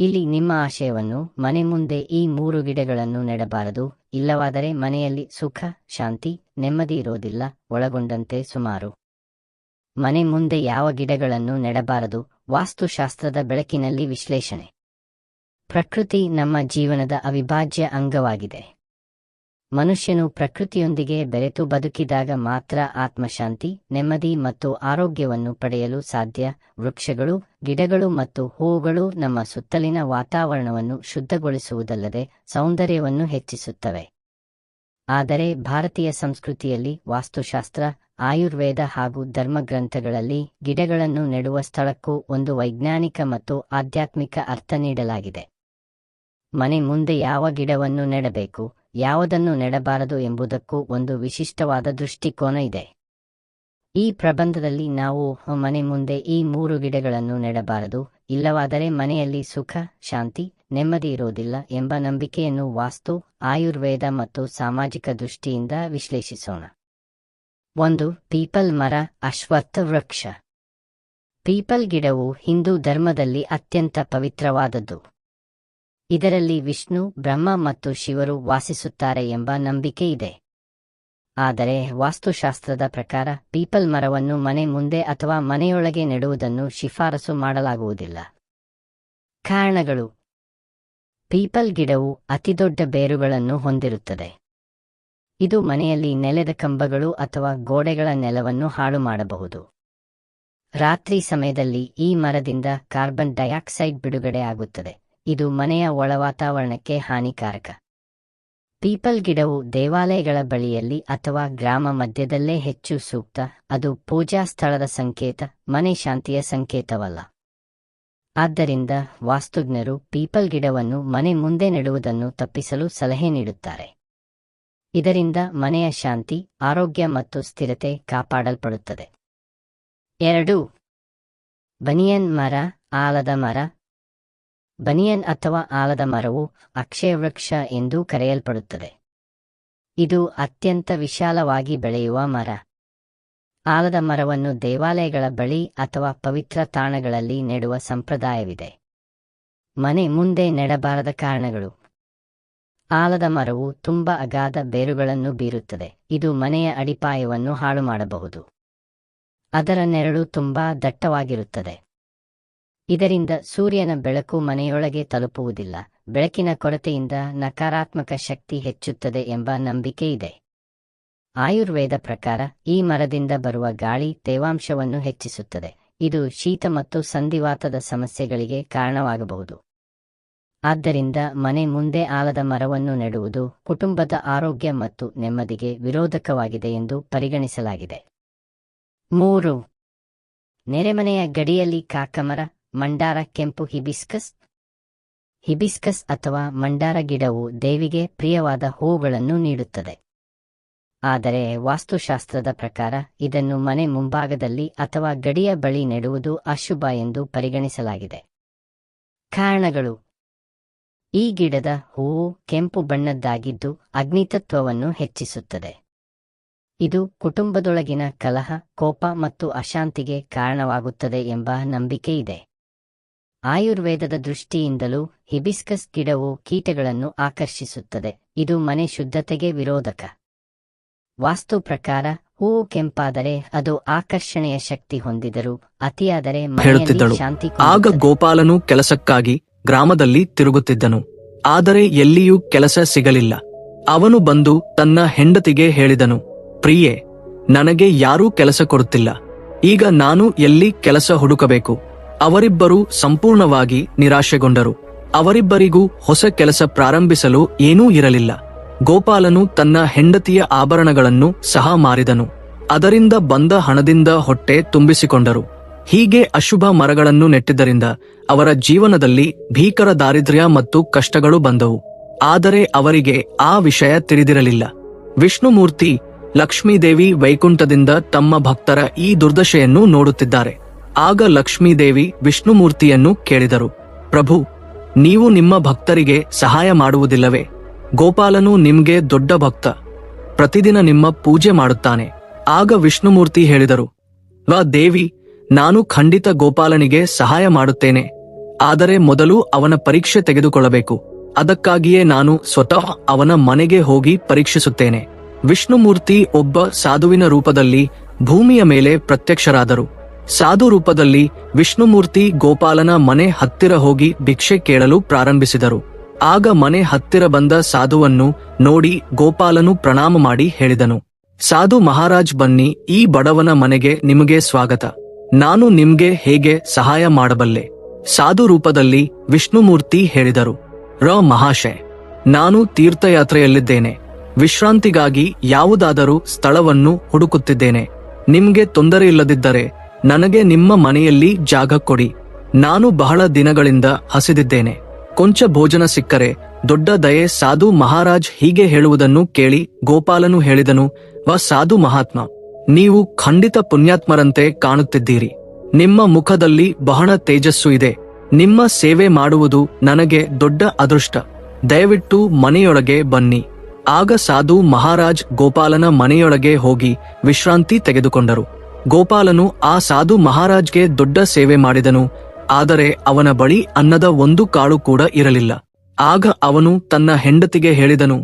ಇಲ್ಲಿ ನಿಮ್ಮ ಆಶಯವನ್ನು ಮನೆ ಮುಂದೆ ಈ ಮೂರು ಗಿಡಗಳನ್ನು ನೆಡಬಾರದು, ಇಲ್ಲವಾದರೆ ಮನೆಯಲ್ಲಿ ಸುಖ, ಶಾಂತಿ, ನೆಮ್ಮದಿ ಇರೋದಿಲ್ಲ, ಒಳಗೊಂಡಂತೆ ಸುಮಾರು. ಮನೆ ಮುಂದೆ ಯಾವ ಗಿಡಗಳನ್ನು ನೆಡಬಾರದು, ವಾಸ್ತುಶಾಸ್ತ್ರದ ಬೆಳಕಿನಲ್ಲಿ ವಿಶ್ಲೇಷಣೆ. ಪ್ರಕೃತಿ ನಮ್ಮ ಜೀವನದ ಅವಿಭಾಜ್ಯ ಅಂಗವಾಗಿದೆ. ಮನುಷ್ಯನು ಪ್ರಕೃತಿಯೊಂದಿಗೆ ಬೆರೆತು ಬದುಕಿದಾಗ ಮಾತ್ರ ಆತ್ಮಶಾಂತಿ, ನೆಮ್ಮದಿ ಮತ್ತು ಆರೋಗ್ಯವನ್ನು ಪಡೆಯಲು ಸಾಧ್ಯ. ವೃಕ್ಷಗಳು, ಗಿಡಗಳು ಮತ್ತು ಹೂವುಗಳು ನಮ್ಮ ಸುತ್ತಲಿನ ವಾತಾವರಣವನ್ನು ಶುದ್ಧಗೊಳಿಸುವುದಲ್ಲದೆ ಸೌಂದರ್ಯವನ್ನು ಹೆಚ್ಚಿಸುತ್ತವೆ. ಆದರೆ ಭಾರತೀಯ ಸಂಸ್ಕೃತಿಯಲ್ಲಿ ವಾಸ್ತುಶಾಸ್ತ್ರ, ಆಯುರ್ವೇದ ಹಾಗೂ ಧರ್ಮಗ್ರಂಥಗಳಲ್ಲಿ ಗಿಡಗಳನ್ನು ನೆಡುವ ಸ್ಥಳಕ್ಕೂ ಒಂದು ವೈಜ್ಞಾನಿಕ ಮತ್ತು ಆಧ್ಯಾತ್ಮಿಕ ಅರ್ಥ ನೀಡಲಾಗಿದೆ. ಮನೆ ಮುಂದೆ ಯಾವ ಗಿಡವನ್ನು ನೆಡಬೇಕು? ಯಾವುದನ್ನು ನೆಡಬಾರದು ಎಂಬುದಕ್ಕೂ ಒಂದು ವಿಶಿಷ್ಟವಾದ ದೃಷ್ಟಿಕೋನ ಇದೆ. ಈ ಪ್ರಬಂಧದಲ್ಲಿ ನಾವು ಮನೆ ಮುಂದೆ ಈ ಮೂರು ಗಿಡಗಳನ್ನು ನೆಡಬಾರದು, ಇಲ್ಲವಾದರೆ ಮನೆಯಲ್ಲಿ ಸುಖ, ಶಾಂತಿ, ನೆಮ್ಮದಿ ಇರೋದಿಲ್ಲ ಎಂಬ ನಂಬಿಕೆಯನ್ನು ವಾಸ್ತು, ಆಯುರ್ವೇದ ಮತ್ತು ಸಾಮಾಜಿಕ ದೃಷ್ಟಿಯಿಂದ ವಿಶ್ಲೇಷಿಸೋಣ. ಒಂದು, ಪೀಪಲ್ ಮರ, ಅಶ್ವತ್ಥ ವೃಕ್ಷ. ಪೀಪಲ್ ಗಿಡವು ಹಿಂದೂ ಧರ್ಮದಲ್ಲಿ ಅತ್ಯಂತ ಪವಿತ್ರವಾದದ್ದು. ಇದರಲ್ಲಿ ವಿಷ್ಣು, ಬ್ರಹ್ಮ ಮತ್ತು ಶಿವರು ವಾಸಿಸುತ್ತಾರೆ ಎಂಬ ನಂಬಿಕೆ ಇದೆ. ಆದರೆ ವಾಸ್ತುಶಾಸ್ತ್ರದ ಪ್ರಕಾರ ಪೀಪಲ್ ಮರವನ್ನು ಮನೆ ಮುಂದೆ ಅಥವಾ ಮನೆಯೊಳಗೆ ನೆಡುವುದನ್ನು ಶಿಫಾರಸು ಮಾಡಲಾಗುವುದಿಲ್ಲ. ಕಾರಣಗಳು. ಪೀಪಲ್ ಗಿಡವು ಅತಿದೊಡ್ಡ ಬೇರುಗಳನ್ನು ಹೊಂದಿರುತ್ತದೆ. ಇದು ಮನೆಯಲ್ಲಿ ನೆಲದ ಕಂಬಗಳು ಅಥವಾ ಗೋಡೆಗಳ ನೆಲವನ್ನು ಹಾಳು ಮಾಡಬಹುದು ರಾತ್ರಿ ಸಮಯದಲ್ಲಿ ಈ ಮರದಿಂದ ಕಾರ್ಬನ್ ಡೈಆಕ್ಸೈಡ್ ಬಿಡುಗಡೆ ಆಗುತ್ತದೆ. ಇದು ಮನೆಯ ಒಳ ವಾತಾವರಣಕ್ಕೆ ಹಾನಿಕಾರಕ. ಪೀಪಲ್ ಗಿಡವು ದೇವಾಲಯಗಳ ಬಳಿಯಲ್ಲಿ ಅಥವಾ ಗ್ರಾಮ ಮಧ್ಯದಲ್ಲೇ ಹೆಚ್ಚು ಸೂಕ್ತ, ಅದು ಪೂಜಾ ಸ್ಥಳದ ಸಂಕೇತ, ಮನೆ ಶಾಂತಿಯ ಸಂಕೇತವಲ್ಲ. ಆದ್ದರಿಂದ ವಾಸ್ತುಜ್ಞರು ಪೀಪಲ್ ಗಿಡವನ್ನು ಮನೆ ಮುಂದೆ ನೆಡುವುದನ್ನು ತಪ್ಪಿಸಲು ಸಲಹೆ ನೀಡುತ್ತಾರೆ. ಇದರಿಂದ ಮನೆಯ ಶಾಂತಿ, ಆರೋಗ್ಯ ಮತ್ತು ಸ್ಥಿರತೆ ಕಾಪಾಡಲ್ಪಡುತ್ತದೆ. ಎರಡು. ಬನಿಯನ್ ಮರ, ಆಲದ ಮರ ಬನಿಯನ್ ಅಥವಾ ಆಲದ ಮರವು ಅಕ್ಷಯವೃಕ್ಷ ಎಂದೂ ಕರೆಯಲ್ಪಡುತ್ತದೆ. ಇದು ಅತ್ಯಂತ ವಿಶಾಲವಾಗಿ ಬೆಳೆಯುವ ಮರ. ಆಲದ ಮರವನ್ನು ದೇವಾಲಯಗಳ ಬಳಿ ಅಥವಾ ಪವಿತ್ರ ತಾಣಗಳಲ್ಲಿ ನೆಡುವ ಸಂಪ್ರದಾಯವಿದೆ. ಮನೆ ಮುಂದೆ ನೆಡಬಾರದ ಕಾರಣಗಳು. ಆಲದ ಮರವು ತುಂಬ ಅಗಾಧ ಬೇರುಗಳನ್ನು ಬೀರುತ್ತದೆ. ಇದು ಮನೆಯ ಅಡಿಪಾಯವನ್ನು ಹಾಳು ಮಾಡಬಹುದು ಅದರ ನೆರಳು ತುಂಬಾ ದಟ್ಟವಾಗಿರುತ್ತದೆ. ಇದರಿಂದ ಸೂರ್ಯನ ಬೆಳಕು ಮನೆಯೊಳಗೆ ತಲುಪುವುದಿಲ್ಲ. ಬೆಳಕಿನ ಕೊರತೆಯಿಂದ ನಕಾರಾತ್ಮಕ ಶಕ್ತಿ ಹೆಚ್ಚುತ್ತದೆ ಎಂಬ ನಂಬಿಕೆ ಇದೆ. ಆಯುರ್ವೇದ ಪ್ರಕಾರ ಈ ಮರದಿಂದ ಬರುವ ಗಾಳಿ ತೇವಾಂಶವನ್ನು ಹೆಚ್ಚಿಸುತ್ತದೆ. ಇದು ಶೀತ ಮತ್ತು ಸಂಧಿವಾತದ ಸಮಸ್ಯೆಗಳಿಗೆ ಕಾರಣವಾಗಬಹುದು. ಆದ್ದರಿಂದ ಮನೆ ಮುಂದೆ ಆಲದ ಮರವನ್ನು ನೆಡುವುದು ಕುಟುಂಬದ ಆರೋಗ್ಯ ಮತ್ತು ನೆಮ್ಮದಿಗೆ ವಿರೋಧಕವಾಗಿದೆ ಎಂದು ಪರಿಗಣಿಸಲಾಗಿದೆ. ಮೂರು. ನೆರೆಮನೆಯ ಗಡಿಯಲ್ಲಿ ಕಾಕಮರ ಮಂಡಾರ ಕೆಂಪು ಹಿಬಿಸ್ಕಸ್ ಹಿಬಿಸ್ಕಸ್ ಅಥವಾ ಮಂಡಾರ ಗಿಡವು ದೇವಿಗೆ ಪ್ರಿಯವಾದ ಹೂವುಗಳನ್ನು ನೀಡುತ್ತದೆ. ಆದರೆ ವಾಸ್ತುಶಾಸ್ತ್ರದ ಪ್ರಕಾರ ಇದನ್ನು ಮನೆ ಮುಂಭಾಗದಲ್ಲಿ ಅಥವಾ ಗಡಿಯ ಬಳಿ ನೆಡುವುದು ಅಶುಭ ಎಂದು ಪರಿಗಣಿಸಲಾಗಿದೆ. ಕಾರಣಗಳು. ಈ ಗಿಡದ ಹೂವು ಕೆಂಪು ಬಣ್ಣದ್ದಾಗಿದ್ದು ಅಗ್ನಿತತ್ವವನ್ನು ಹೆಚ್ಚಿಸುತ್ತದೆ. ಇದು ಕುಟುಂಬದೊಳಗಿನ ಕಲಹ, ಕೋಪ ಮತ್ತು ಅಶಾಂತಿಗೆ ಕಾರಣವಾಗುತ್ತದೆ ಎಂಬ ನಂಬಿಕೆ ಇದೆ. ಆಯುರ್ವೇದದ ದೃಷ್ಟಿಯಿಂದಲೂ ಹಿಬಿಸ್ಕಸ್ ಗಿಡವು ಕೀಟಗಳನ್ನು ಆಕರ್ಷಿಸುತ್ತದೆ. ಇದು ಮನೆ ಶುದ್ಧತೆಗೆ ವಿರೋಧಕ. ವಾಸ್ತು ಪ್ರಕಾರ ಹೂವು ಕೆಂಪಾದರೆ ಅದು ಆಕರ್ಷಣೆಯ ಶಕ್ತಿ ಹೊಂದಿದರೂ ಅತಿಯಾದರೆ ಹೇಳುತ್ತಿದ್ದಳು. ಶಾಂತಿ ಆಗ. ಗೋಪಾಲನು ಕೆಲಸಕ್ಕಾಗಿ ಗ್ರಾಮದಲ್ಲಿ ತಿರುಗುತ್ತಿದ್ದನು. ಆದರೆ ಎಲ್ಲಿಯೂ ಕೆಲಸ ಸಿಗಲಿಲ್ಲ. ಅವನು ಬಂದು ತನ್ನ ಹೆಂಡತಿಗೆ ಹೇಳಿದನು ಪ್ರಿಯೆ ನನಗೆ ಯಾರೂ ಕೆಲಸ ಕೊಡುತ್ತಿಲ್ಲ. ಈಗ ನಾನು ಎಲ್ಲಿ ಕೆಲಸ ಹುಡುಕಬೇಕು? ಅವರಿಬ್ಬರೂ ಸಂಪೂರ್ಣವಾಗಿ ನಿರಾಶೆಗೊಂಡರು. ಅವರಿಬ್ಬರಿಗೂ ಹೊಸ ಕೆಲಸ ಪ್ರಾರಂಭಿಸಲು ಏನೂ ಇರಲಿಲ್ಲ. ಗೋಪಾಲನು ತನ್ನ ಹೆಂಡತಿಯ ಆಭರಣಗಳನ್ನು ಸಹ ಮಾರಿದನು. ಅದರಿಂದ ಬಂದ ಹಣದಿಂದ ಹೊಟ್ಟೆ ತುಂಬಿಸಿಕೊಂಡರು. ಹೀಗೆ ಅಶುಭ ಮರಗಳನ್ನು ನೆಟ್ಟಿದ್ದರಿಂದ ಅವರ ಜೀವನದಲ್ಲಿ ಭೀಕರ ದಾರಿದ್ರ್ಯ ಮತ್ತು ಕಷ್ಟಗಳು ಬಂದವು. ಆದರೆ ಅವರಿಗೆ ಆ ವಿಷಯ ತಿಳಿದಿರಲಿಲ್ಲ. ವಿಷ್ಣುಮೂರ್ತಿ ಲಕ್ಷ್ಮೀದೇವಿ ವೈಕುಂಠದಿಂದ ತಮ್ಮ ಭಕ್ತರ ಈ ದುರ್ದಶೆಯನ್ನು ನೋಡುತ್ತಿದ್ದಾರೆ. ಆಗ ಲಕ್ಷ್ಮೀದೇವಿ ವಿಷ್ಣುಮೂರ್ತಿಯನ್ನು ಕೇಳಿದರು, ಪ್ರಭು, ನೀವು ನಿಮ್ಮ ಭಕ್ತರಿಗೆ ಸಹಾಯ ಮಾಡುವುದಿಲ್ಲವೇ? ಗೋಪಾಲನು ನಿಮ್ಗೆ ದೊಡ್ಡ ಭಕ್ತ. ಪ್ರತಿದಿನ ನಿಮ್ಮ ಪೂಜೆ ಮಾಡುತ್ತಾನೆ. ಆಗ ವಿಷ್ಣುಮೂರ್ತಿ ಹೇಳಿದರು, ವ ದೇವಿ, ನಾನು ಖಂಡಿತ ಗೋಪಾಲನಿಗೆ ಸಹಾಯ ಮಾಡುತ್ತೇನೆ. ಆದರೆ ಮೊದಲು ಅವನ ಪರೀಕ್ಷೆ ತೆಗೆದುಕೊಳ್ಳಬೇಕು. ಅದಕ್ಕಾಗಿಯೇ ನಾನು ಸ್ವತಃ ಅವನ ಮನೆಗೆ ಹೋಗಿ ಪರೀಕ್ಷಿಸುತ್ತೇನೆ. ವಿಷ್ಣುಮೂರ್ತಿ ಒಬ್ಬ ಸಾಧುವಿನ ರೂಪದಲ್ಲಿ ಭೂಮಿಯ ಮೇಲೆ ಪ್ರತ್ಯಕ್ಷರಾದರು. ಸಾಧು ರೂಪದಲ್ಲಿ ವಿಷ್ಣುಮೂರ್ತಿ ಗೋಪಾಲನ ಮನೆ ಹತ್ತಿರ ಹೋಗಿ ಭಿಕ್ಷೆ ಕೇಳಲು ಪ್ರಾರಂಭಿಸಿದರು. ಆಗ ಮನೆ ಹತ್ತಿರ ಬಂದ ಸಾಧುವನ್ನು ನೋಡಿ ಗೋಪಾಲನು ಪ್ರಣಾಮ ಮಾಡಿ ಹೇಳಿದನು. ಸಾಧು ಮಹಾರಾಜ್ ಬನ್ನಿ, ಈ ಬಡವನ ಮನೆಗೆ ನಿಮಗೆ ಸ್ವಾಗತ. ನಾನು ನಿಮ್ಗೆ ಹೇಗೆ ಸಹಾಯ ಮಾಡಬಲ್ಲೆ? ಸಾಧು ರೂಪದಲ್ಲಿ ವಿಷ್ಣುಮೂರ್ತಿ ಹೇಳಿದರು. ರ ಮಹಾಶಯ, ನಾನು ತೀರ್ಥಯಾತ್ರೆಯಲ್ಲಿದ್ದೇನೆ. ವಿಶ್ರಾಂತಿಗಾಗಿ ಯಾವುದಾದರೂ ಸ್ಥಳವನ್ನು ಹುಡುಕುತ್ತಿದ್ದೇನೆ. ನಿಮ್ಗೆ ತೊಂದರೆ ಇಲ್ಲದಿದ್ದರೆ ನನಗೆ ನಿಮ್ಮ ಮನೆಯಲ್ಲಿ ಜಾಗ ಕೊಡಿ. ನಾನು ಬಹಳ ದಿನಗಳಿಂದ ಹಸಿದಿದ್ದೇನೆ. ಕೊಂಚ ಭೋಜನ ಸಿಕ್ಕರೆ ದೊಡ್ಡ ದಯೆ ಸಾಧು ಮಹಾರಾಜ್ ಹೀಗೆ ಹೇಳುವುದನ್ನು ಕೇಳಿ ಗೋಪಾಲನು ಹೇಳಿದನು, ವ ಸಾಧು ಮಹಾತ್ಮ, ನೀವು ಖಂಡಿತ ಪುಣ್ಯಾತ್ಮರಂತೆ ಕಾಣುತ್ತಿದ್ದೀರಿ. ನಿಮ್ಮ ಮುಖದಲ್ಲಿ ಬಹಳ ತೇಜಸ್ಸು ಇದೆ. ನಿಮ್ಮ ಸೇವೆ ಮಾಡುವುದು ನನಗೆ ದೊಡ್ಡ ಅದೃಷ್ಟ. ದಯವಿಟ್ಟು ಮನೆಯೊಳಗೆ ಬನ್ನಿ. ಆಗ ಸಾಧು ಮಹಾರಾಜ್ ಗೋಪಾಲನ ಮನೆಯೊಳಗೆ ಹೋಗಿ ವಿಶ್ರಾಂತಿ ತೆಗೆದುಕೊಂಡರು. ಗೋಪಾಲನು ಆ ಸಾಧು ಮಹಾರಾಜ್ಗೆ ದೊಡ್ಡ ಸೇವೆ ಮಾಡಿದನು. ಆದರೆ ಅವನ ಬಳಿ ಅನ್ನದ ಒಂದು ಕಾಳು ಕೂಡ ಇರಲಿಲ್ಲ. ಆಗ ಅವನು ತನ್ನ ಹೆಂಡತಿಗೆ ಹೇಳಿದನು,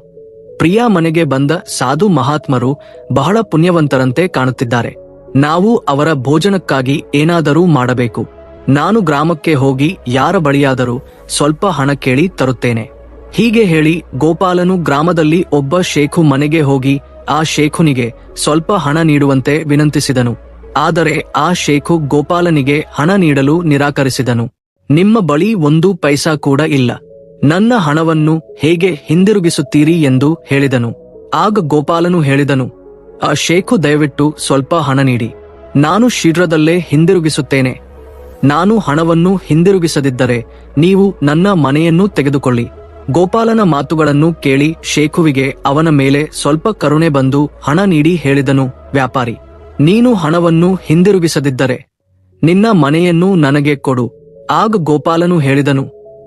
ಪ್ರಿಯಾ ಮನೆಗೆ ಬಂದ ಸಾಧು ಮಹಾತ್ಮರು ಬಹಳ ಪುಣ್ಯವಂತರಂತೆ ಕಾಣುತ್ತಿದ್ದಾರೆ. ನಾವು ಅವರ ಭೋಜನಕ್ಕಾಗಿ ಏನಾದರೂ ಮಾಡಬೇಕು. ನಾನು ಗ್ರಾಮಕ್ಕೆ ಹೋಗಿ ಯಾರ ಬಳಿಯಾದರೂ ಸ್ವಲ್ಪ ಹಣ ಕೇಳಿ ತರುತ್ತೇನೆ. ಹೀಗೆ ಹೇಳಿ ಗೋಪಾಲನು ಗ್ರಾಮದಲ್ಲಿ ಒಬ್ಬ ಶೇಖು ಮನೆಗೆ ಹೋಗಿ ಆ ಶೇಖುನಿಗೆ ಸ್ವಲ್ಪ ಹಣ ನೀಡುವಂತೆ ವಿನಂತಿಸಿದನು. ಆದರೆ ಆ ಶೇಖು ಗೋಪಾಲನಿಗೆ ಹಣ ನೀಡಲು ನಿರಾಕರಿಸಿದನು. ನಿಮ್ಮ ಬಳಿ ಒಂದು ಪೈಸಾ ಕೂಡ ಇಲ್ಲ. ನನ್ನ ಹಣವನ್ನು ಹೇಗೆ ಹಿಂದಿರುಗಿಸುತ್ತೀರಿ ಎಂದು ಹೇಳಿದನು. ಆಗ ಗೋಪಾಲನು ಹೇಳಿದನು, ಆ ಶೇಖು ದಯವಿಟ್ಟು ಸ್ವಲ್ಪ ಹಣ ನೀಡಿ. ನಾನು ಶೀಘ್ರದಲ್ಲೇ ಹಿಂದಿರುಗಿಸುತ್ತೇನೆ. ನಾನು ಹಣವನ್ನು ಹಿಂದಿರುಗಿಸದಿದ್ದರೆ ನೀವು ನನ್ನ ಮನೆಯನ್ನು ತೆಗೆದುಕೊಳ್ಳಿ. ಗೋಪಾಲನ ಮಾತುಗಳನ್ನು ಕೇಳಿ ಶೇಖುವಿಗೆ ಅವನ ಮೇಲೆ ಸ್ವಲ್ಪ ಕರುಣೆ ಬಂದು ಹಣ ನೀಡಿ ಹೇಳಿದನು ವ್ಯಾಪಾರಿ. ನೀನು ಹಣವನ್ನು ಹಿಂದಿರುಗಿಸದಿದ್ದರೆ ನಿನ್ನ ಮನೆಯನ್ನು ನನಗೆ ಕೊಡು. ಆಗ ಗೋಪಾಲನು ಹೇಳಿದನು,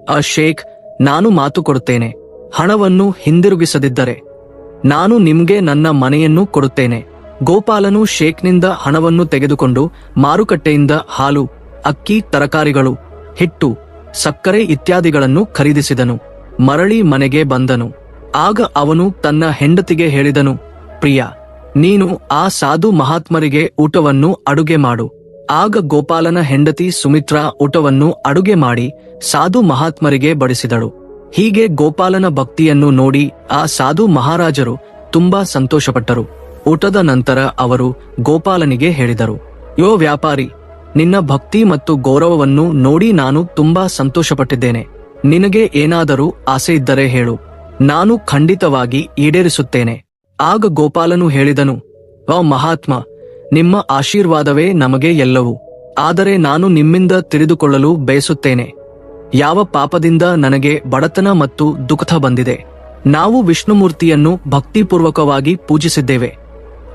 ಆ ಶೇಖ್, ನಾನು ಮಾತು ಕೊಡುತ್ತೇನೆ. ಹಣವನ್ನು ಹಿಂದಿರುಗಿಸದಿದ್ದರೆ ನಾನು ನಿಮ್ಗೆ ನನ್ನ ಮನೆಯನ್ನು ಕೊಡುತ್ತೇನೆ. ಗೋಪಾಲನು ಶೇಖ್ನಿಂದ ಹಣವನ್ನು ತೆಗೆದುಕೊಂಡು ಮಾರುಕಟ್ಟೆಯಿಂದ ಹಾಲು, ಅಕ್ಕಿ, ತರಕಾರಿಗಳು, ಹಿಟ್ಟು, ಸಕ್ಕರೆ ಇತ್ಯಾದಿಗಳನ್ನು ಖರೀದಿಸಿದನು. ಮರಳಿ ಮನೆಗೆ ಬಂದನು. ಆಗ ಅವನು ತನ್ನ ಹೆಂಡತಿಗೆ ಹೇಳಿದನು, ಪ್ರಿಯ ನೀನು ಆ ಸಾಧು ಮಹಾತ್ಮರಿಗೆ ಊಟವನ್ನು ಅಡುಗೆ ಮಾಡು. ಆಗ ಗೋಪಾಲನ ಹೆಂಡತಿ ಸುಮಿತ್ರಾ ಊಟವನ್ನು ಅಡುಗೆ ಮಾಡಿ ಸಾಧು ಮಹಾತ್ಮರಿಗೆ ಬಡಿಸಿದಳು. ಹೀಗೆ ಗೋಪಾಲನ ಭಕ್ತಿಯನ್ನು ನೋಡಿ ಆ ಸಾಧು ಮಹಾರಾಜರು ತುಂಬಾ ಸಂತೋಷಪಟ್ಟರು. ಊಟದ ನಂತರ ಅವರು ಗೋಪಾಲನಿಗೆ ಹೇಳಿದರು, ಯೋ ವ್ಯಾಪಾರಿ, ನಿನ್ನ ಭಕ್ತಿ ಮತ್ತು ಗೌರವವನ್ನು ನೋಡಿ ನಾನು ತುಂಬಾ ಸಂತೋಷಪಟ್ಟಿದ್ದೇನೆ. ನಿನಗೆ ಏನಾದರೂ ಆಸೆ ಇದ್ದರೆ ಹೇಳು. ನಾನು ಖಂಡಿತವಾಗಿ ಈಡೇರಿಸುತ್ತೇನೆ. ಆಗ ಗೋಪಾಲನು ಹೇಳಿದನು, ಓ ಮಹಾತ್ಮ, ನಿಮ್ಮ ಆಶೀರ್ವಾದವೇ ನಮಗೆ ಎಲ್ಲವೂ. ಆದರೆ ನಾನು ನಿಮ್ಮಿಂದ ತಿಳಿದುಕೊಳ್ಳಲು ಬಯಸುತ್ತೇನೆ. ಯಾವ ಪಾಪದಿಂದ ನನಗೆ ಬಡತನ ಮತ್ತು ದುಃಖ ಬಂದಿದೆ. ನಾವು ವಿಷ್ಣುಮೂರ್ತಿಯನ್ನು ಭಕ್ತಿಪೂರ್ವಕವಾಗಿ ಪೂಜಿಸಿದ್ದೇವೆ.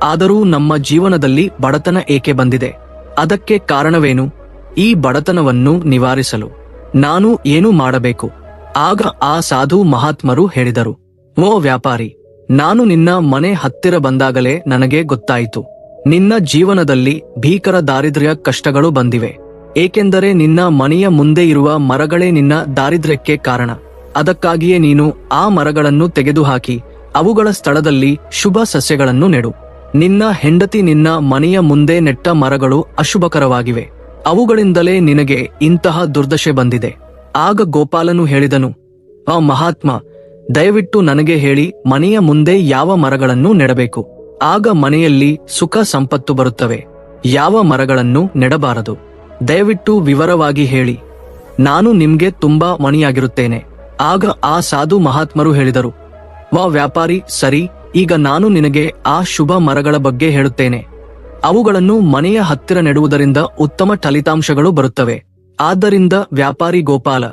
ಆದರೂ ನಮ್ಮ ಜೀವನದಲ್ಲಿ ಬಡತನ ಏಕೆ ಬಂದಿದೆ? ಅದಕ್ಕೆ ಕಾರಣವೇನು? ಈ ಬಡತನವನ್ನು ನಿವಾರಿಸಲು ನಾನು ಏನು ಮಾಡಬೇಕು? ಆಗ ಆ ಸಾಧು ಮಹಾತ್ಮರು ಹೇಳಿದರು, ಓ ವ್ಯಾಪಾರಿ ನಾನು ನಿನ್ನ ಮನೆ ಹತ್ತಿರ ಬಂದಾಗಲೇ ನನಗೆ ಗೊತ್ತಾಯಿತು. ನಿನ್ನ ಜೀವನದಲ್ಲಿ ಭೀಕರ ದಾರಿದ್ರ್ಯ ಕಷ್ಟಗಳು ಬಂದಿವೆ. ಏಕೆಂದರೆ ನಿನ್ನ ಮನೆಯ ಮುಂದೆ ಇರುವ ಮರಗಳೇ ನಿನ್ನ ದಾರಿದ್ರ್ಯಕ್ಕೆ ಕಾರಣ. ಅದಕ್ಕಾಗಿಯೇ ನೀನು ಆ ಮರಗಳನ್ನು ತೆಗೆದುಹಾಕಿ, ಅವುಗಳ ಸ್ಥಳದಲ್ಲಿ ಶುಭ ಸಸ್ಯಗಳನ್ನು ನೆಡು. ನಿನ್ನ ಹೆಂಡತಿ ನಿನ್ನ ಮನೆಯ ಮುಂದೆ ನೆಟ್ಟ ಮರಗಳು ಅಶುಭಕರವಾಗಿವೆ. ಅವುಗಳಿಂದಲೇ ನಿನಗೆ ಇಂತಹ ದುರ್ದಶೆ ಬಂದಿದೆ. ಆಗ ಗೋಪಾಲನು ಹೇಳಿದನು, ಆ ಮಹಾತ್ಮ ದಯವಿಟ್ಟು ನನಗೆ ಹೇಳಿ ಮನೆಯ ಮುಂದೆ ಯಾವ ಮರಗಳನ್ನು ನೆಡಬೇಕು? ಆಗ ಮನೆಯಲ್ಲಿ ಸುಖ ಸಂಪತ್ತು ಬರುತ್ತವೆ. ಯಾವ ಮರಗಳನ್ನು ನೆಡಬಾರದು? ದಯವಿಟ್ಟು ವಿವರವಾಗಿ ಹೇಳಿ. ನಾನು ನಿಮ್ಗೆ ತುಂಬಾ ಮಣಿಯಾಗಿರುತ್ತೇನೆ. ಆಗ ಆ ಸಾಧು ಮಹಾತ್ಮರು ಹೇಳಿದರು ವಾ ವ್ಯಾಪಾರಿ, ಸರಿ, ಈಗ ನಾನು ನಿನಗೆ ಆ ಶುಭ ಮರಗಳ ಬಗ್ಗೆ ಹೇಳುತ್ತೇನೆ. ಅವುಗಳನ್ನು ಮನೆಯ ಹತ್ತಿರ ನೆಡುವುದರಿಂದ ಉತ್ತಮ ಫಲಿತಾಂಶಗಳು ಬರುತ್ತವೆ. ಆದ್ದರಿಂದ ವ್ಯಾಪಾರಿ ಗೋಪಾಲ,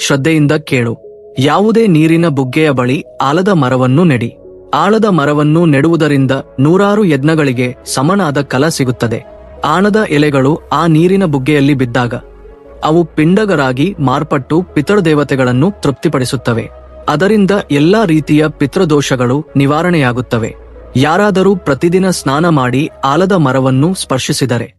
ಶ್ರದ್ಧೆಯಿಂದ ಕೇಳು. ಯಾವುದೇ ನೀರಿನ ಬುಗ್ಗೆಯ ಬಳಿ ಆಲದ ಮರವನ್ನು ನೆಡಿ. ಆಳದ ಮರವನ್ನು ನೆಡುವುದರಿಂದ ನೂರಾರು ಯಜ್ಞಗಳಿಗೆ ಸಮನಾದ ಕಲ ಸಿಗುತ್ತದೆ. ಆಣದ ಎಲೆಗಳು ಆ ನೀರಿನ ಬುಗ್ಗೆಯಲ್ಲಿ ಬಿದ್ದಾಗ, ಅವು ಪಿಂಡಗರಾಗಿ ಮಾರ್ಪಟ್ಟು ಪಿತೃದೇವತೆಗಳನ್ನು ತೃಪ್ತಿಪಡಿಸುತ್ತವೆ. ಅದರಿಂದ ಎಲ್ಲಾ ರೀತಿಯ ಪಿತೃದೋಷಗಳು ನಿವಾರಣೆಯಾಗುತ್ತವೆ. ಯಾರಾದರೂ ಪ್ರತಿದಿನ ಸ್ನಾನ ಮಾಡಿ ಆಲದ ಮರವನ್ನು ಸ್ಪರ್ಶಿಸಿದರೆ,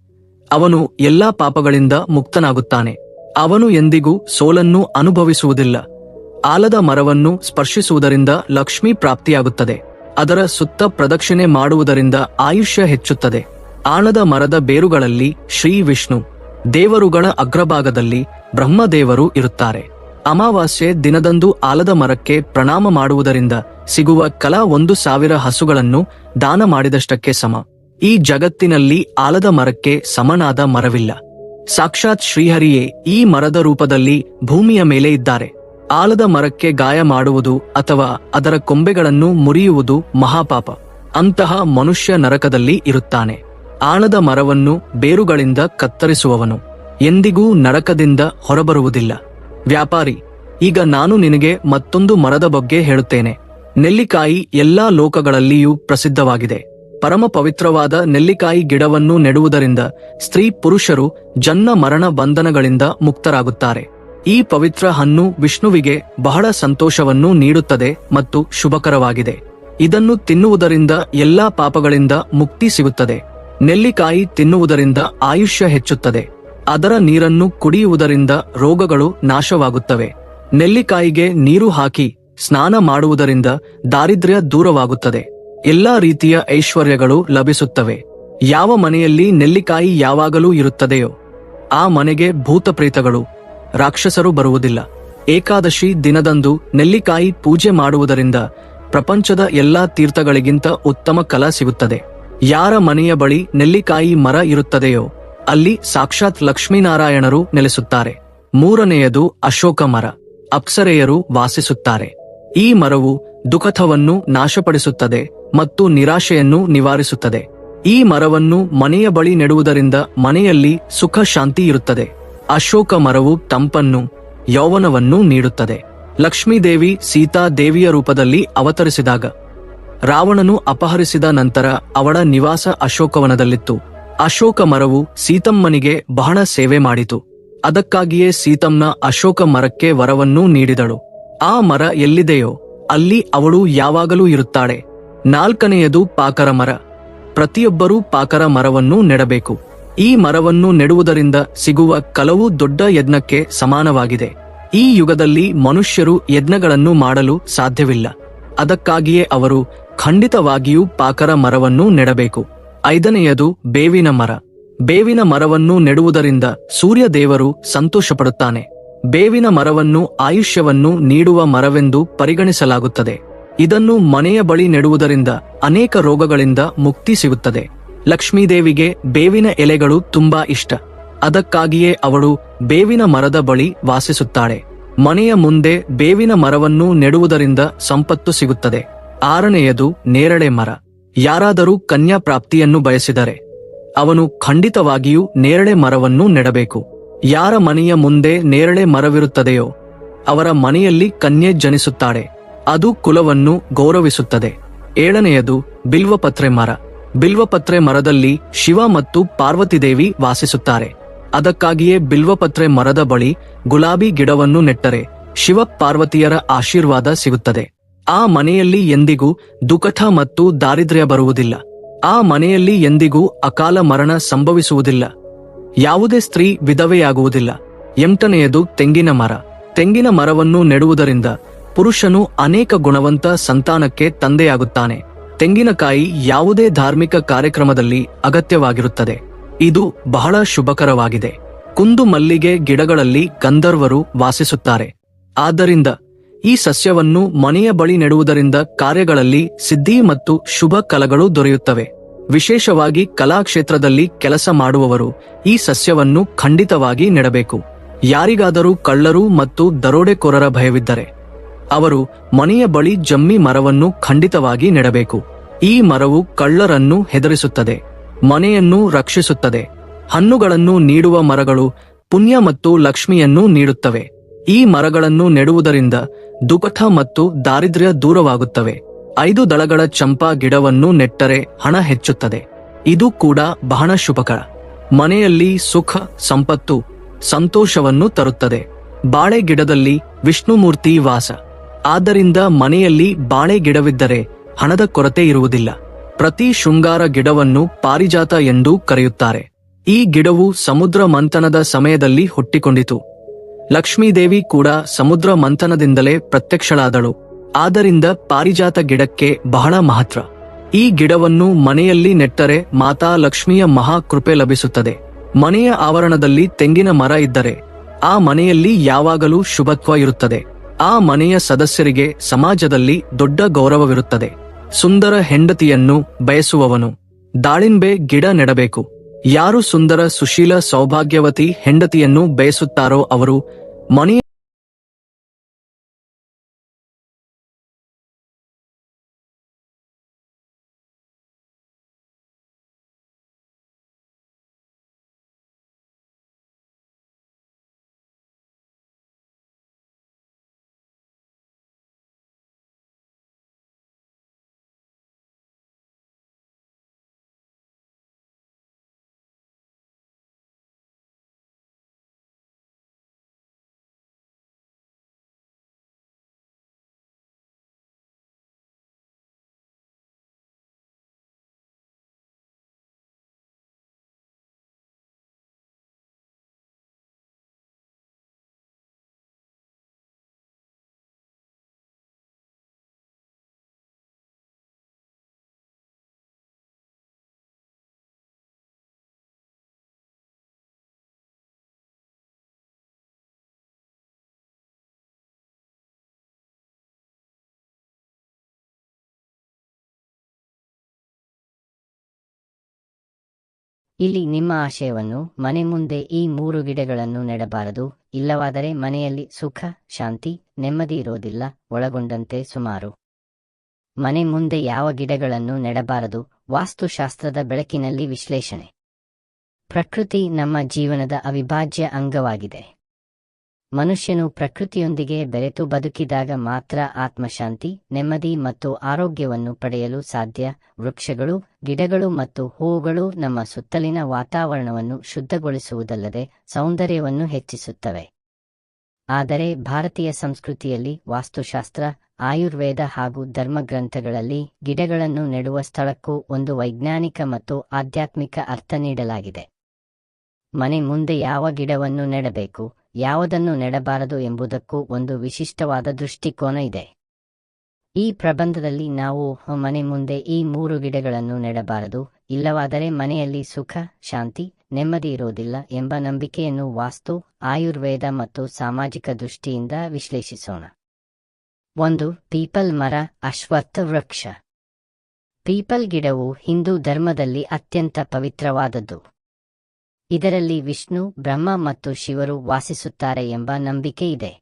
ಅವನು ಎಲ್ಲಾ ಪಾಪಗಳಿಂದ ಮುಕ್ತನಾಗುತ್ತಾನೆ. ಅವನು ಎಂದಿಗೂ ಸೋಲನ್ನು ಅನುಭವಿಸುವುದಿಲ್ಲ. ಆಲದ ಮರವನ್ನು ಸ್ಪರ್ಶಿಸುವುದರಿಂದ ಲಕ್ಷ್ಮಿ ಪ್ರಾಪ್ತಿಯಾಗುತ್ತದೆ. ಅದರ ಸುತ್ತ ಪ್ರದಕ್ಷಿಣೆ ಮಾಡುವುದರಿಂದ ಆಯುಷ್ಯ ಹೆಚ್ಚುತ್ತದೆ. ಆಲದ ಮರದ ಬೇರುಗಳಲ್ಲಿ ಶ್ರೀ ವಿಷ್ಣು, ದೇವರುಗಳ ಅಗ್ರಭಾಗದಲ್ಲಿ ಬ್ರಹ್ಮದೇವರು ಇರುತ್ತಾರೆ. ಅಮಾವಾಸ್ಯೆ ದಿನದಂದು ಆಲದ ಮರಕ್ಕೆ ಪ್ರಣಾಮ ಮಾಡುವುದರಿಂದ ಸಿಗುವ ಕಲಾ ಒಂದು ಸಾವಿರ ಹಸುಗಳನ್ನು ದಾನ ಮಾಡಿದಷ್ಟಕ್ಕೆ ಸಮ. ಈ ಜಗತ್ತಿನಲ್ಲಿ ಆಲದ ಮರಕ್ಕೆ ಸಮನಾದ ಮರವಿಲ್ಲ. ಸಾಕ್ಷಾತ್ ಶ್ರೀಹರಿಯೇ ಈ ಮರದ ರೂಪದಲ್ಲಿ ಭೂಮಿಯ ಮೇಲೆ ಇದ್ದಾರೆ. ಆಲದ ಮರಕ್ಕೆ ಗಾಯ ಮಾಡುವುದು ಅಥವಾ ಅದರ ಕೊಂಬೆಗಳನ್ನು ಮುರಿಯುವುದು ಮಹಾಪಾಪ. ಅಂತಹ ಮನುಷ್ಯ ನರಕದಲ್ಲಿ ಇರುತ್ತಾನೆ. ಆಲದ ಮರವನ್ನು ಬೇರುಗಳಿಂದ ಕತ್ತರಿಸುವವನು. ಎಂದಿಗೂ ನರಕದಿಂದ ಹೊರಬರುವುದಿಲ್ಲ. ವ್ಯಾಪಾರಿ, ಈಗ ನಾನು ನಿನಗೆ ಮತ್ತೊಂದು ಮರದ ಬಗ್ಗೆ ಹೇಳುತ್ತೇನೆ. ನೆಲ್ಲಿಕಾಯಿ ಎಲ್ಲಾ ಲೋಕಗಳಲ್ಲಿಯೂ ಪ್ರಸಿದ್ಧವಾಗಿದೆ. ಪರಮ ಪವಿತ್ರವಾದ ನೆಲ್ಲಿಕಾಯಿ ಗಿಡವನ್ನು ನೆಡುವುದರಿಂದ ಸ್ತ್ರೀ ಪುರುಷರು ಜನ್ನ ಮರಣ ಬಂಧನಗಳಿಂದ ಮುಕ್ತರಾಗುತ್ತಾರೆ. ಈ ಪವಿತ್ರ ಹಣ್ಣು ವಿಷ್ಣುವಿಗೆ ಬಹಳ ಸಂತೋಷವನ್ನು ನೀಡುತ್ತದೆ ಮತ್ತು ಶುಭಕರವಾಗಿದೆ. ಇದನ್ನು ತಿನ್ನುವುದರಿಂದ ಎಲ್ಲಾ ಪಾಪಗಳಿಂದ ಮುಕ್ತಿ ಸಿಗುತ್ತದೆ. ನೆಲ್ಲಿಕಾಯಿ ತಿನ್ನುವುದರಿಂದ ಆಯುಷ್ಯ ಹೆಚ್ಚುತ್ತದೆ. ಅದರ ನೀರನ್ನು ಕುಡಿಯುವುದರಿಂದ ರೋಗಗಳು ನಾಶವಾಗುತ್ತವೆ. ನೆಲ್ಲಿಕಾಯಿಗೆ ನೀರು ಹಾಕಿ ಸ್ನಾನ ಮಾಡುವುದರಿಂದ ದಾರಿದ್ರ್ಯ ದೂರವಾಗುತ್ತದೆ. ಎಲ್ಲಾ ರೀತಿಯ ಐಶ್ವರ್ಯಗಳು ಲಭಿಸುತ್ತವೆ. ಯಾವ ಮನೆಯಲ್ಲಿ ನೆಲ್ಲಿಕಾಯಿ ಯಾವಾಗಲೂ ಇರುತ್ತದೆಯೋ, ಆ ಮನೆಗೆ ಭೂತಪ್ರೇತಗಳು ರಾಕ್ಷಸರು ಬರುವುದಿಲ್ಲ. ಏಕಾದಶಿ ದಿನದಂದು ನೆಲ್ಲಿಕಾಯಿ ಪೂಜೆ ಮಾಡುವುದರಿಂದ ಪ್ರಪಂಚದ ಎಲ್ಲಾ ತೀರ್ಥಗಳಿಗಿಂತ ಉತ್ತಮ ಕಲ ಸಿಗುತ್ತದೆ. ಯಾರ ಮನೆಯ ಬಳಿ ನೆಲ್ಲಿಕಾಯಿ ಮರ ಇರುತ್ತದೆಯೋ, ಅಲ್ಲಿ ಸಾಕ್ಷಾತ್ ಲಕ್ಷ್ಮೀನಾರಾಯಣರು ನೆಲೆಸುತ್ತಾರೆ. ಮೂರನೆಯದು ಅಶೋಕ ಮರ. ಅಪ್ಸರೆಯರು ವಾಸಿಸುತ್ತಾರೆ. ಈ ಮರವು ದುಃಖವನ್ನು ನಾಶಪಡಿಸುತ್ತದೆ ಮತ್ತು ನಿರಾಶೆಯನ್ನು ನಿವಾರಿಸುತ್ತದೆ. ಈ ಮರವನ್ನು ಮನೆಯ ಬಳಿ ನೆಡುವುದರಿಂದ ಮನೆಯಲ್ಲಿ ಸುಖ ಶಾಂತಿ ಇರುತ್ತದೆ. ಅಶೋಕ ಮರವು ತಂಪನ್ನು, ಯೌವನವನ್ನು ನೀಡುತ್ತದೆ. ಲಕ್ಷ್ಮೀದೇವಿ ಸೀತಾ ದೇವಿಯ ರೂಪದಲ್ಲಿ ಅವತರಿಸಿದಾಗ, ರಾವಣನು ಅಪಹರಿಸಿದ ನಂತರ ಅವಳ ನಿವಾಸ ಅಶೋಕವನದಲ್ಲಿತ್ತು. ಅಶೋಕ ಮರವು ಸೀತಮ್ಮನಿಗೆ ಬಹಳ ಸೇವೆ ಮಾಡಿತು. ಅದಕ್ಕಾಗಿಯೇ ಸೀತಮ್ನ ಅಶೋಕ ಮರಕ್ಕೆ ವರವನ್ನೂ ನೀಡಿದಳು. ಆ ಮರ ಎಲ್ಲಿದೆಯೋ, ಅಲ್ಲಿ ಅವಳು ಯಾವಾಗಲೂ ಇರುತ್ತಾಳೆ. ನಾಲ್ಕನೆಯದು ಪಾಕರ ಮರ ಪ್ರತಿಯೊಬ್ಬರೂ ಪಾಕರ ಮರವನ್ನು ನೆಡಬೇಕು. ಈ ಮರವನ್ನು ನೆಡುವುದರಿಂದ ಸಿಗುವ ಕಲವು ದೊಡ್ಡ ಯಜ್ಞಕ್ಕೆ ಸಮಾನವಾಗಿದೆ. ಈ ಯುಗದಲ್ಲಿ ಮನುಷ್ಯರು ಯಜ್ಞಗಳನ್ನು ಮಾಡಲು ಸಾಧ್ಯವಿಲ್ಲ. ಅದಕ್ಕಾಗಿಯೇ ಅವರು ಖಂಡಿತವಾಗಿಯೂ ಪಾಕರ ಮರವನ್ನು ನೆಡಬೇಕು. ಐದನೆಯದು ಬೇವಿನ ಮರ. ಬೇವಿನ ಮರವನ್ನು ನೆಡುವುದರಿಂದ ಸೂರ್ಯ ದೇವರು ಸಂತೋಷಪಡುತ್ತಾನೆ. ಬೇವಿನ ಮರವನ್ನು ಆಯುಷ್ಯವನ್ನು ನೀಡುವ ಮರವೆಂದು ಪರಿಗಣಿಸಲಾಗುತ್ತದೆ. ಇದನ್ನು ಮನೆಯ ಬಳಿ ನೆಡುವುದರಿಂದ ಅನೇಕ ರೋಗಗಳಿಂದ ಮುಕ್ತಿ ಸಿಗುತ್ತದೆ. ಲಕ್ಷ್ಮೀದೇವಿಗೆ ಬೇವಿನ ಎಲೆಗಳು ತುಂಬಾ ಇಷ್ಟ. ಅದಕ್ಕಾಗಿಯೇ ಅವಳು ಬೇವಿನ ಮರದ ಬಳಿ ವಾಸಿಸುತ್ತಾಳೆ. ಮನೆಯ ಮುಂದೆ ಬೇವಿನ ಮರವನ್ನು ನೆಡುವುದರಿಂದ ಸಂಪತ್ತು ಸಿಗುತ್ತದೆ. ಆರನೆಯದು ನೇರಳೆ ಮರ. ಯಾರಾದರೂ ಕನ್ಯಾ ಪ್ರಾಪ್ತಿಯನ್ನು ಬಯಸಿದರೆ ಅವನು ಖಂಡಿತವಾಗಿಯೂ ನೇರಳೆ ಮರವನ್ನು ನೆಡಬೇಕು. ಯಾರ ಮನೆಯ ಮುಂದೆ ನೇರಳೆ ಮರವಿರುತ್ತದೆಯೋ ಅವರ ಮನೆಯಲ್ಲಿ ಕನ್ಯೆ ಜನಿಸುತ್ತಾಳೆ. ಅದು ಕುಲವನ್ನು ಗೌರವಿಸುತ್ತದೆ. ಏಳನೆಯದು ಬಿಲ್ವಪತ್ರೆ ಮರ. ಬಿಲ್ವಪತ್ರೆ ಮರದಲ್ಲಿ ಶಿವ ಮತ್ತು ಪಾರ್ವತಿದೇವಿ ವಾಸಿಸುತ್ತಾರೆ. ಅದಕ್ಕಾಗಿಯೇ ಬಿಲ್ವಪತ್ರೆ ಮರದ ಬಳಿ ಗುಲಾಬಿ ಗಿಡವನ್ನು ನೆಟ್ಟರೆ ಶಿವ ಪಾರ್ವತಿಯರ ಆಶೀರ್ವಾದ ಸಿಗುತ್ತದೆ. ಆ ಮನೆಯಲ್ಲಿ ಎಂದಿಗೂ ದುಕಟ ಮತ್ತು ದಾರಿದ್ರ್ಯ ಬರುವುದಿಲ್ಲ. ಆ ಮನೆಯಲ್ಲಿ ಎಂದಿಗೂ ಅಕಾಲ ಮರಣ ಸಂಭವಿಸುವುದಿಲ್ಲ. ಯಾವುದೇ ಸ್ತ್ರೀ ವಿಧವೆಯಾಗುವುದಿಲ್ಲ. ಎಂಟನೆಯದು ತೆಂಗಿನ ಮರ. ತೆಂಗಿನ ಮರವನ್ನು ನೆಡುವುದರಿಂದ ಪುರುಷನು ಅನೇಕ ಗುಣವಂತ ಸಂತಾನಕ್ಕೆ ತಂದೆಯಾಗುತ್ತಾನೆ. ತೆಂಗಿನಕಾಯಿ ಯಾವುದೇ ಧಾರ್ಮಿಕ ಕಾರ್ಯಕ್ರಮದಲ್ಲಿ ಅಗತ್ಯವಾಗಿರುತ್ತದೆ. ಇದು ಬಹಳ ಶುಭಕರವಾಗಿದೆ. ಕುಂದು ಮಲ್ಲಿಗೆ ಗಿಡಗಳಲ್ಲಿ ಗಂಧರ್ವರು ವಾಸಿಸುತ್ತಾರೆ. ಆದ್ದರಿಂದ ಈ ಸಸ್ಯವನ್ನು ಮನೆಯ ಬಳಿ ನೆಡುವುದರಿಂದ ಕಾರ್ಯಗಳಲ್ಲಿ ಸಿದ್ಧಿ ಮತ್ತು ಶುಭ ಕಲಗಳು ದೊರೆಯುತ್ತವೆ. ವಿಶೇಷವಾಗಿ ಕಲಾಕ್ಷೇತ್ರದಲ್ಲಿ ಕೆಲಸ ಮಾಡುವವರು ಈ ಸಸ್ಯವನ್ನು ಖಂಡಿತವಾಗಿ ನೆಡಬೇಕು. ಯಾರಿಗಾದರೂ ಕಳ್ಳರು ಮತ್ತು ದರೋಡೆಕೋರರ ಭಯವಿದ್ದರೆ ಅವರು ಮನೆಯ ಬಳಿ ಜಮ್ಮಿ ಮರವನ್ನು ಖಂಡಿತವಾಗಿ ನೆಡಬೇಕು. ಈ ಮರವು ಕಳ್ಳರನ್ನು ಹೆದರಿಸುತ್ತದೆ, ಮನೆಯನ್ನು ರಕ್ಷಿಸುತ್ತದೆ. ಹಣ್ಣುಗಳನ್ನು ನೀಡುವ ಮರಗಳು ಪುಣ್ಯ ಮತ್ತು ಲಕ್ಷ್ಮಿಯನ್ನು ನೀಡುತ್ತವೆ. ಈ ಮರಗಳನ್ನು ನೆಡುವುದರಿಂದ ದುಃಖ ಮತ್ತು ದಾರಿದ್ರ್ಯ ದೂರವಾಗುತ್ತವೆ. ಐದು ದಳಗಳ ಚಂಪಾ ಗಿಡವನ್ನು ನೆಟ್ಟರೆ ಹಣ ಹೆಚ್ಚುತ್ತದೆ. ಇದು ಕೂಡ ಬಹಳ ಶುಭಕರ. ಮನೆಯಲ್ಲಿ ಸುಖ, ಸಂಪತ್ತು, ಸಂತೋಷವನ್ನು ತರುತ್ತದೆ. ಬಾಳೆ ಗಿಡದಲ್ಲಿ ವಿಷ್ಣುಮೂರ್ತಿ ವಾಸ. ಆದ್ದರಿಂದ ಮನೆಯಲ್ಲಿ ಬಾಳೆ ಗಿಡವಿದ್ದರೆ ಹಣದ ಕೊರತೆ ಇರುವುದಿಲ್ಲ. ಪ್ರತಿ ಶೃಂಗಾರ ಗಿಡವನ್ನು ಪಾರಿಜಾತ ಎಂದು ಕರೆಯುತ್ತಾರೆ. ಈ ಗಿಡವು ಸಮುದ್ರ ಮಂಥನದ ಸಮಯದಲ್ಲಿ ಹುಟ್ಟಿಕೊಂಡಿತು. ಲಕ್ಷ್ಮೀದೇವಿ ಕೂಡ ಸಮುದ್ರ ಮಂಥನದಿಂದಲೇ ಪ್ರತ್ಯಕ್ಷಳಾದಳು. ಆದ್ದರಿಂದ ಪಾರಿಜಾತ ಗಿಡಕ್ಕೆ ಬಹಳ ಮಹತ್ವ. ಈ ಗಿಡವನ್ನು ಮನೆಯಲ್ಲಿ ನೆಟ್ಟರೆ ಮಾತಾ ಲಕ್ಷ್ಮಿಯ ಮಹಾಕೃಪೆ ಲಭಿಸುತ್ತದೆ. ಮನೆಯ ಆವರಣದಲ್ಲಿ ತೆಂಗಿನ ಮರ ಇದ್ದರೆ ಆ ಮನೆಯಲ್ಲಿ ಯಾವಾಗಲೂ ಶುಭತ್ವ ಇರುತ್ತದೆ. ಆ ಮನೆಯ ಸದಸ್ಯರಿಗೆ ಸಮಾಜದಲ್ಲಿ ದೊಡ್ಡ ಗೌರವವಿರುತ್ತದೆ. ಸುಂದರ ಹೆಂಡತಿಯನ್ನು ಬಯಸುವವನು. ದಾಳಿಂಬೆ ಗಿಡ ನೆಡಬೇಕು. ಯಾರು ಸುಂದರ ಸುಶೀಲ ಸೌಭಾಗ್ಯವತಿ ಹೆಂಡತಿಯನ್ನು ಬಯಸುತ್ತಾರೋ ಅವರು ಮನೆಯ ಇಲ್ಲಿ ನಿಮ್ಮ ಆಶಯವನ್ನು ಮನೆ ಮುಂದೆ ಈ ಮೂರು ಗಿಡಗಳನ್ನು ನೆಡಬಾರದು, ಇಲ್ಲವಾದರೆ ಮನೆಯಲ್ಲಿ ಸುಖ, ಶಾಂತಿ, ನೆಮ್ಮದಿ ಇರೋದಿಲ್ಲ, ಒಳಗೊಂಡಂತೆ ಸುಮಾರು. ಮನೆ ಮುಂದೆ ಯಾವ ಗಿಡಗಳನ್ನು ನೆಡಬಾರದು, ವಾಸ್ತುಶಾಸ್ತ್ರದ ಬೆಳಕಿನಲ್ಲಿ ವಿಶ್ಲೇಷಣೆ. ಪ್ರಕೃತಿ ನಮ್ಮ ಜೀವನದ ಅವಿಭಾಜ್ಯ ಅಂಗವಾಗಿದೆ. ಮನುಷ್ಯನು ಪ್ರಕೃತಿಯೊಂದಿಗೆ ಬೆರೆತು ಬದುಕಿದಾಗ ಮಾತ್ರ ಆತ್ಮಶಾಂತಿ, ನೆಮ್ಮದಿ ಮತ್ತು ಆರೋಗ್ಯವನ್ನು ಪಡೆಯಲು ಸಾಧ್ಯ. ವೃಕ್ಷಗಳು, ಗಿಡಗಳು ಮತ್ತು ಹೂವುಗಳು ನಮ್ಮ ಸುತ್ತಲಿನ ವಾತಾವರಣವನ್ನು ಶುದ್ಧಗೊಳಿಸುವುದಲ್ಲದೆ ಸೌಂದರ್ಯವನ್ನು ಹೆಚ್ಚಿಸುತ್ತವೆ. ಆದರೆ ಭಾರತೀಯ ಸಂಸ್ಕೃತಿಯಲ್ಲಿ ವಾಸ್ತುಶಾಸ್ತ್ರ, ಆಯುರ್ವೇದ ಹಾಗೂ ಧರ್ಮಗ್ರಂಥಗಳಲ್ಲಿ ಗಿಡಗಳನ್ನು ನೆಡುವ ಸ್ಥಳಕ್ಕೂ ಒಂದು ವೈಜ್ಞಾನಿಕ ಮತ್ತು ಆಧ್ಯಾತ್ಮಿಕ ಅರ್ಥ ನೀಡಲಾಗಿದೆ. ಮನೆ ಮುಂದೆ ಯಾವ ಗಿಡವನ್ನು ನೆಡಬೇಕು? ಯಾವುದನ್ನು ನೆಡಬಾರದು ಎಂಬುದಕ್ಕೂ ಒಂದು ವಿಶಿಷ್ಟವಾದ ದೃಷ್ಟಿಕೋನ ಇದೆ. ಈ ಪ್ರಬಂಧದಲ್ಲಿ ನಾವು ಮನೆ ಮುಂದೆ ಈ ಮೂರು ಗಿಡಗಳನ್ನು ನೆಡಬಾರದು, ಇಲ್ಲವಾದರೆ ಮನೆಯಲ್ಲಿ ಸುಖ, ಶಾಂತಿ, ನೆಮ್ಮದಿ ಇರೋದಿಲ್ಲ ಎಂಬ ನಂಬಿಕೆಯನ್ನು ವಾಸ್ತು, ಆಯುರ್ವೇದ ಮತ್ತು ಸಾಮಾಜಿಕ ದೃಷ್ಟಿಯಿಂದ ವಿಶ್ಲೇಷಿಸೋಣ. ಒಂದು, ಪೀಪಲ್ ಮರ, ಅಶ್ವತ್ಥ ವೃಕ್ಷ. ಪೀಪಲ್ ಗಿಡವು ಹಿಂದೂ ಧರ್ಮದಲ್ಲಿ ಅತ್ಯಂತ ಪವಿತ್ರವಾದದ್ದು. ಇದರಲ್ಲಿ ವಿಷ್ಣು, ಬ್ರಹ್ಮ ಮತ್ತು ಶಿವರು ವಾಸಿಸುತ್ತಾರೆ ಎಂಬ ನಂಬಿಕೆ ಇದೆ.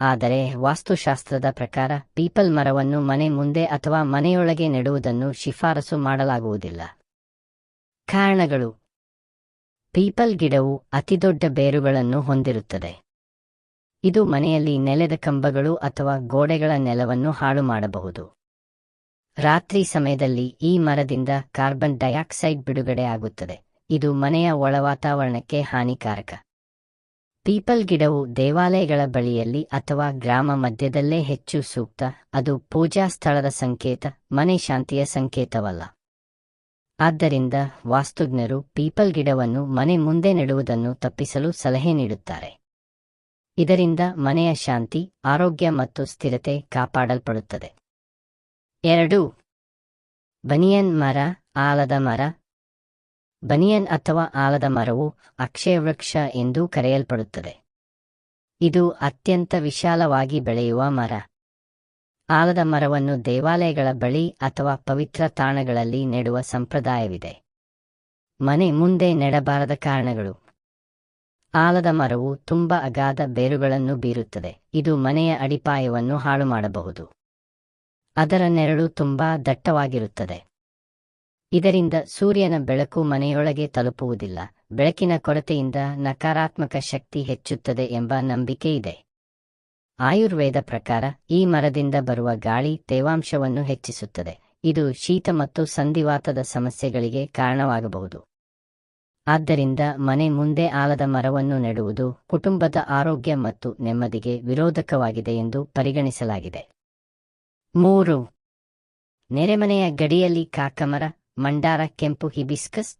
ಆದರೆ ವಾಸ್ತುಶಾಸ್ತ್ರದ ಪ್ರಕಾರ ಪೀಪಲ್ ಮರವನ್ನು ಮನೆ ಮುಂದೆ ಅಥವಾ ಮನೆಯೊಳಗೆ ನೆಡುವುದನ್ನು ಶಿಫಾರಸು ಮಾಡಲಾಗುವುದಿಲ್ಲ. ಕಾರಣಗಳು. ಪೀಪಲ್ ಗಿಡವು ಅತಿದೊಡ್ಡ ಬೇರುಗಳನ್ನು ಹೊಂದಿರುತ್ತದೆ. ಇದು ಮನೆಯಲ್ಲಿ ನೆಲದ ಕಂಬಗಳು ಅಥವಾ ಗೋಡೆಗಳ ನೆಲವನ್ನು ಹಾಳು ಮಾಡಬಹುದು ರಾತ್ರಿ ಸಮಯದಲ್ಲಿ ಈ ಮರದಿಂದ ಕಾರ್ಬನ್ ಡೈಆಕ್ಸೈಡ್ ಬಿಡುಗಡೆ ಆಗುತ್ತದೆ. ಇದು ಮನೆಯ ಒಳ ವಾತಾವರಣಕ್ಕೆ ಹಾನಿಕಾರಕ. ಪೀಪಲ್ ಗಿಡವು ದೇವಾಲಯಗಳ ಬಳಿಯಲ್ಲಿ ಅಥವಾ ಗ್ರಾಮ ಮಧ್ಯದಲ್ಲೇ ಹೆಚ್ಚು ಸೂಕ್ತ, ಅದು ಪೂಜಾ ಸ್ಥಳದ ಸಂಕೇತ, ಮನೆ ಶಾಂತಿಯ ಸಂಕೇತವಲ್ಲ. ಆದ್ದರಿಂದ ವಾಸ್ತುಜ್ಞರು ಪೀಪಲ್ ಗಿಡವನ್ನು ಮನೆ ಮುಂದೆ ನೆಡುವುದನ್ನು ತಪ್ಪಿಸಲು ಸಲಹೆ ನೀಡುತ್ತಾರೆ. ಇದರಿಂದ ಮನೆಯ ಶಾಂತಿ, ಆರೋಗ್ಯ ಮತ್ತು ಸ್ಥಿರತೆ ಕಾಪಾಡಲ್ಪಡುತ್ತದೆ. ಎರಡು. ಬನಿಯನ್ ಮರ, ಆಲದ ಮರ ಬನಿಯನ್ ಅಥವಾ ಆಲದ ಮರವು ಅಕ್ಷಯವೃಕ್ಷ ಎಂದು ಕರೆಯಲ್ಪಡುತ್ತದೆ. ಇದು ಅತ್ಯಂತ ವಿಶಾಲವಾಗಿ ಬೆಳೆಯುವ ಮರ. ಆಲದ ಮರವನ್ನು ದೇವಾಲಯಗಳ ಬಳಿ ಅಥವಾ ಪವಿತ್ರ ತಾಣಗಳಲ್ಲಿ ನೆಡುವ ಸಂಪ್ರದಾಯವಿದೆ. ಮನೆ ಮುಂದೆ ನೆಡಬಾರದ ಕಾರಣಗಳು. ಆಲದ ಮರವು ತುಂಬ ಅಗಾಧ ಬೇರುಗಳನ್ನು ಬೀರುತ್ತದೆ. ಇದು ಮನೆಯ ಅಡಿಪಾಯವನ್ನು ಹಾಳು ಮಾಡಬಹುದು ಅದರ ನೆರಳು ತುಂಬಾ ದಟ್ಟವಾಗಿರುತ್ತದೆ. ಇದರಿಂದ ಸೂರ್ಯನ ಬೆಳಕು ಮನೆಯೊಳಗೆ ತಲುಪುವುದಿಲ್ಲ. ಬೆಳಕಿನ ಕೊರತೆಯಿಂದ ನಕಾರಾತ್ಮಕ ಶಕ್ತಿ ಹೆಚ್ಚುತ್ತದೆ ಎಂಬ ನಂಬಿಕೆ ಇದೆ. ಆಯುರ್ವೇದ ಪ್ರಕಾರ ಈ ಮರದಿಂದ ಬರುವ ಗಾಳಿ ತೇವಾಂಶವನ್ನು ಹೆಚ್ಚಿಸುತ್ತದೆ. ಇದು ಶೀತ ಮತ್ತು ಸಂಧಿವಾತದ ಸಮಸ್ಯೆಗಳಿಗೆ ಕಾರಣವಾಗಬಹುದು. ಆದ್ದರಿಂದ ಮನೆ ಮುಂದೆ ಆಲದ ಮರವನ್ನು ನೆಡುವುದು ಕುಟುಂಬದ ಆರೋಗ್ಯ ಮತ್ತು ನೆಮ್ಮದಿಗೆ ವಿರೋಧಕವಾಗಿದೆ ಎಂದು ಪರಿಗಣಿಸಲಾಗಿದೆ. ಮೂರು. ನೆರೆಮನೆಯ ಗಡಿಯಲ್ಲಿ ಕಾಕಮರ ಮಂಡಾರ ಕೆಂಪು ಹಿಬಿಸ್ಕಸ್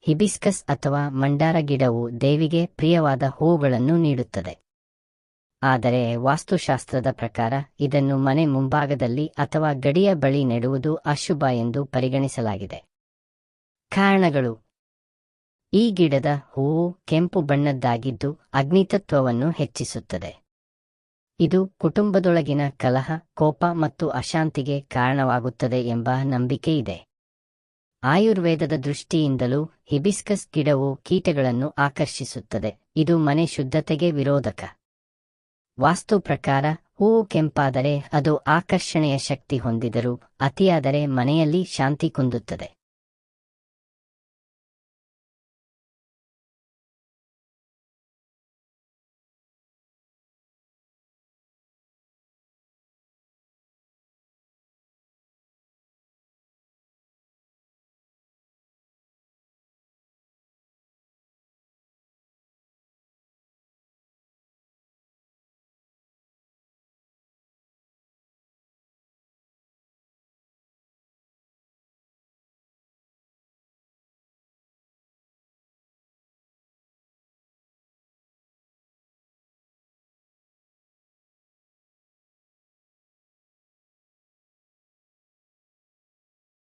ಹಿಬಿಸ್ಕಸ್ ಅಥವಾ ಮಂಡಾರ ಗಿಡವು ದೇವಿಗೆ ಪ್ರಿಯವಾದ ಹೂವುಗಳನ್ನು ನೀಡುತ್ತದೆ. ಆದರೆ ವಾಸ್ತುಶಾಸ್ತ್ರದ ಪ್ರಕಾರ ಇದನ್ನು ಮನೆ ಮುಂಭಾಗದಲ್ಲಿ ಅಥವಾ ಗಡಿಯ ಬಳಿ ನೆಡುವುದು ಅಶುಭ ಎಂದು ಪರಿಗಣಿಸಲಾಗಿದೆ. ಕಾರಣಗಳು. ಈ ಗಿಡದ ಹೂವು ಕೆಂಪು ಬಣ್ಣದ್ದಾಗಿದ್ದು ಅಗ್ನಿತತ್ವವನ್ನು ಹೆಚ್ಚಿಸುತ್ತದೆ. ಇದು ಕುಟುಂಬದೊಳಗಿನ ಕಲಹ, ಕೋಪ ಮತ್ತು ಅಶಾಂತಿಗೆ ಕಾರಣವಾಗುತ್ತದೆ ಎಂಬ ನಂಬಿಕೆ ಇದೆ. ಆಯುರ್ವೇದದ ದೃಷ್ಟಿಯಿಂದಲೂ ಹಿಬಿಸ್ಕಸ್ ಗಿಡವು ಕೀಟಗಳನ್ನು ಆಕರ್ಷಿಸುತ್ತದೆ. ಇದು ಮನೆ ಶುದ್ಧತೆಗೆ ವಿರೋಧಕ. ವಾಸ್ತು ಪ್ರಕಾರ, ಹೂವು ಕೆಂಪಾದರೆ ಅದು ಆಕರ್ಷಣೆಯ ಶಕ್ತಿ ಹೊಂದಿದರೂ, ಅತಿಯಾದರೆ ಮನೆಯಲ್ಲಿ ಶಾಂತಿ ಕುಂದುತ್ತದೆ.